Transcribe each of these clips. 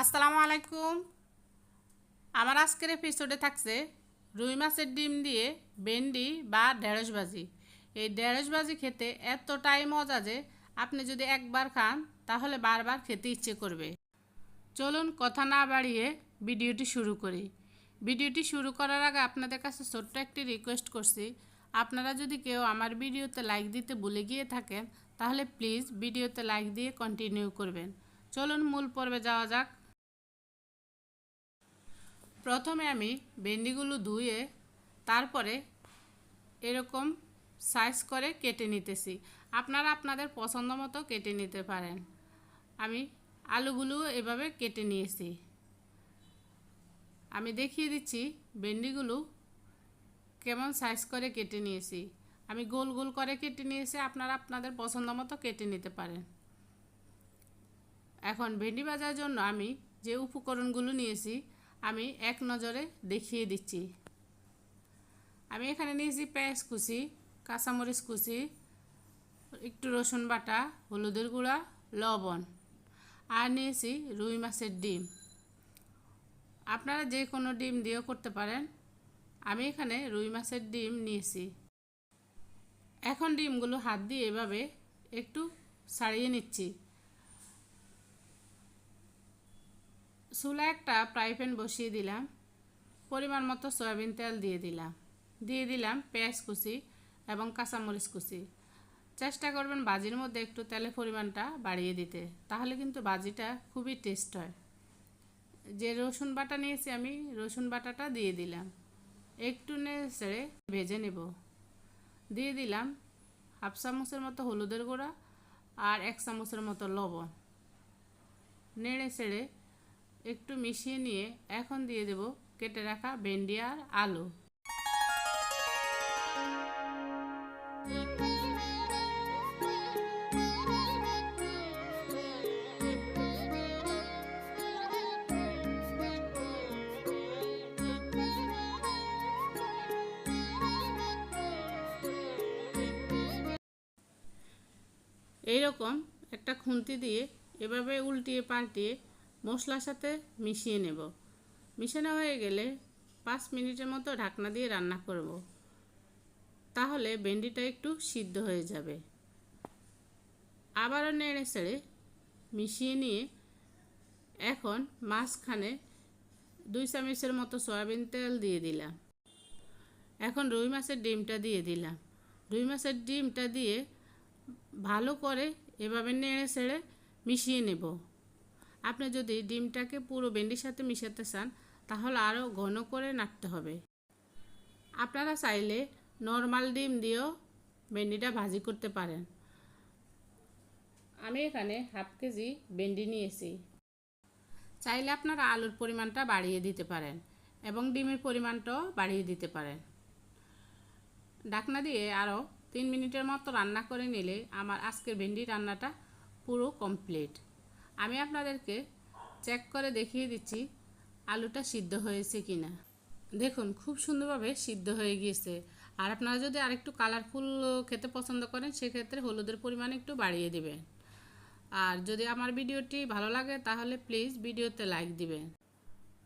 আসসালামু আলাইকুম। আমার আজকের এপিসোডে থাকছে রুই মাছের ডিম দিয়ে ভেন্ডি বা ঢেঁড়স ভাজি। এই ঢেঁড়স ভাজি খেতে এতটাই মজা যে আপনি যদি একবার খান, তাহলে বারবার খেতে ইচ্ছে করবে। চলুন কথা না বাড়িয়ে ভিডিওটি শুরু করি। ভিডিওটি শুরু করার আগে আপনাদের কাছে ছোট্ট একটি রিকোয়েস্ট করছি। আপনারা যদি কেউ আমার ভিডিওতে লাইক দিতে ভুলে গিয়ে থাকেন, তাহলে প্লিজ ভিডিওতে লাইক দিয়ে কন্টিনিউ করবেন। চলুন মূল পর্বে যাওয়া যাক। প্রথমে আমি ভেন্ডিগুলো ধুয়ে তারপরে এরকম সাইজ করে কেটে নিতেছি। আপনারা আপনাদের পছন্দ মতো কেটে নিতে পারেন। আমি আলুগুলো এভাবে কেটে নিয়েছি। আমি দেখিয়ে দিচ্ছি ভেন্ডিগুলো কেমন সাইজ করে কেটে নিয়েছি। আমি গোল গোল করে কেটে নিয়েছি, আপনারা আপনাদের পছন্দ মতো কেটে নিতে পারেন। এখন ভেন্ডি ভাজার জন্য আমি যে উপকরণগুলো নিয়েছি আমি এক নজরে দেখিয়ে দিচ্ছি। আমি এখানে নিয়েছি পেঁয়াজ কুচি, কাঁচামরিচ কুচি, একটু রসুন বাটা, হলুদের গুঁড়া, লবণ, আর নিয়েছি রুই মাছের ডিম। আপনারা যে কোনো ডিম দিয়েও করতে পারেন। আমি এখানে রুই মাছের ডিম নিয়েছি। এখন ডিমগুলো হাত দিয়ে এভাবে একটু ছাড়িয়ে নিচ্ছি। চুলা একটা ফ্রাই প্যান বসিয়ে দিলাম। পরিমাণ মতো সয়াবিন তেল দিয়ে দিলাম। দিয়ে দিলাম পেঁয়াজ কুচি এবং কাঁচামরিচ কুচি। চেষ্টা করবেন বাজির মধ্যে একটু তেলের পরিমাণটা বাড়িয়ে দিতে, তাহলে কিন্তু বাজিটা খুবই টেস্ট হয়। যে রসুন বাটা নিয়েছি আমি, রসুন বাটাটা দিয়ে দিলাম। একটু নেড়ে ভেজে নেব। দিয়ে দিলাম হাফ চামচের মতো হলুদের গুঁড়া আর এক চামচের মতো লবণ। নেড়ে ছেড়ে একটু মিশিয়ে নিয়ে এখন দিয়ে দেব কেটে রাখা ভেন্ডি আর আলু। এইরকম একটা খুন্তি দিয়ে এভাবে উল্টিয়ে পাল্টিয়ে মশলার সাথে মিশিয়ে নেব। মিশানো হয়ে গেলে পাঁচ মিনিটের মতো ঢাকনা দিয়ে রান্না করব। তাহলে ভেন্ডিটা একটু সিদ্ধ হয়ে যাবে। আবারও নেড়ে ছেড়ে মিশিয়ে নিয়ে এখন মাঝখানে দুই চামচের মতো সয়াবিন তেল দিয়ে দিলাম। এখন রুই মাছের ডিমটা দিয়ে দিলাম। রুই মাছের ডিমটা দিয়ে ভালো করে এভাবে নেড়ে ছেড়ে মিশিয়ে নেব। আপনি যদি ডিমটাকে পুরো ভেন্ডির সাথে মিশাতে চান, তাহলে আরও ঘন করে নাড়তে হবে। আপনারা চাইলে নর্মাল ডিম দিয়েও ভেন্ডিটা ভাজি করতে পারেন। আমি এখানে হাফ কেজি ভেন্ডি নিয়েছি। চাইলে আপনারা আলুর পরিমাণটা বাড়িয়ে দিতে পারেন এবং ডিমের পরিমাণটাও বাড়িয়ে দিতে পারেন। ডাকনা দিয়ে আরও তিন মিনিটের মতো রান্না করে নিলে আমার আজকের ভেন্ডি রান্নাটা পুরো কমপ্লিট। আমি আপনাদেরকে চেক করে দেখিয়ে দিচ্ছি, আলুটা সিদ্ধ হয়েছে কি না দেখুন, খুব সুন্দরভাবে সিদ্ধ হয়ে গিয়েছে। আর আপনারা যদি আরেকটু কালারফুল খেতে পছন্দ করেন, সেক্ষেত্রে হলুদের পরিমাণ একটু বাড়িয়ে দিবেন। আর যদি আমার ভিডিওটি ভালো লাগে, তাহলে প্লিজ ভিডিওতে লাইক দিবেন।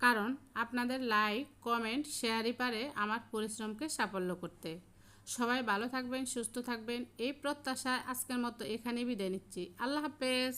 কারণ আপনাদের লাইক কমেন্ট শেয়ারই পারে আমার পরিশ্রমকে সাফল্য করতে। সবাই ভালো থাকবেন, সুস্থ থাকবেন, এই প্রত্যাশায় আজকের মতো এখানেই বিদায় নিচ্ছি। আল্লাহ হাফেজ।